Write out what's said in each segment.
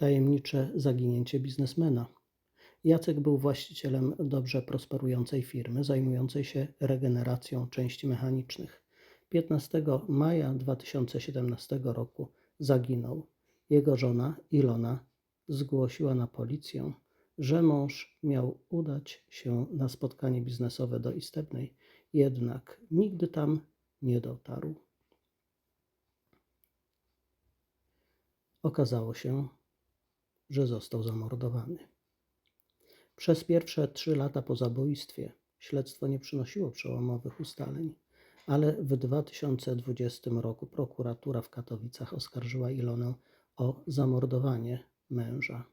Tajemnicze zaginięcie biznesmena. Jacek był właścicielem dobrze prosperującej firmy zajmującej się regeneracją części mechanicznych. 15 maja 2017 roku zaginął. Jego żona Ilona zgłosiła na policję, że mąż miał udać się na spotkanie biznesowe do Istebnej, jednak nigdy tam nie dotarł. Okazało się, że został zamordowany. Przez pierwsze trzy lata po zabójstwie śledztwo nie przynosiło przełomowych ustaleń, ale w 2020 roku prokuratura w Katowicach oskarżyła Ilonę o zamordowanie męża.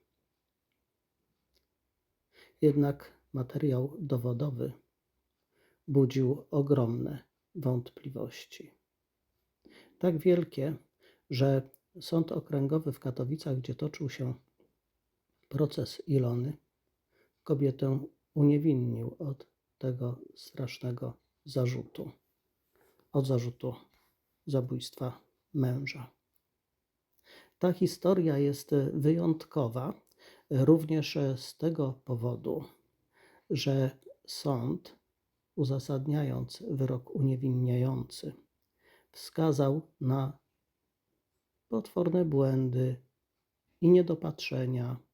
Jednak materiał dowodowy budził ogromne wątpliwości. Tak wielkie, że Sąd Okręgowy w Katowicach, gdzie toczył się proces Ilony, kobietę uniewinnił od tego strasznego zarzutu, od zarzutu zabójstwa męża. Ta historia jest wyjątkowa również z tego powodu, że sąd, uzasadniając wyrok uniewinniający, wskazał na potworne błędy i niedopatrzenia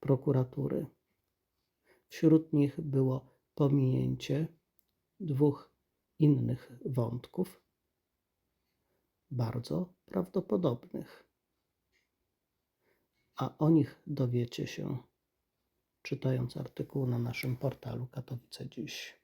prokuratury. Wśród nich było pominięcie dwóch innych wątków, bardzo prawdopodobnych. A o nich dowiecie się czytając artykuł na naszym portalu Katowice Dziś.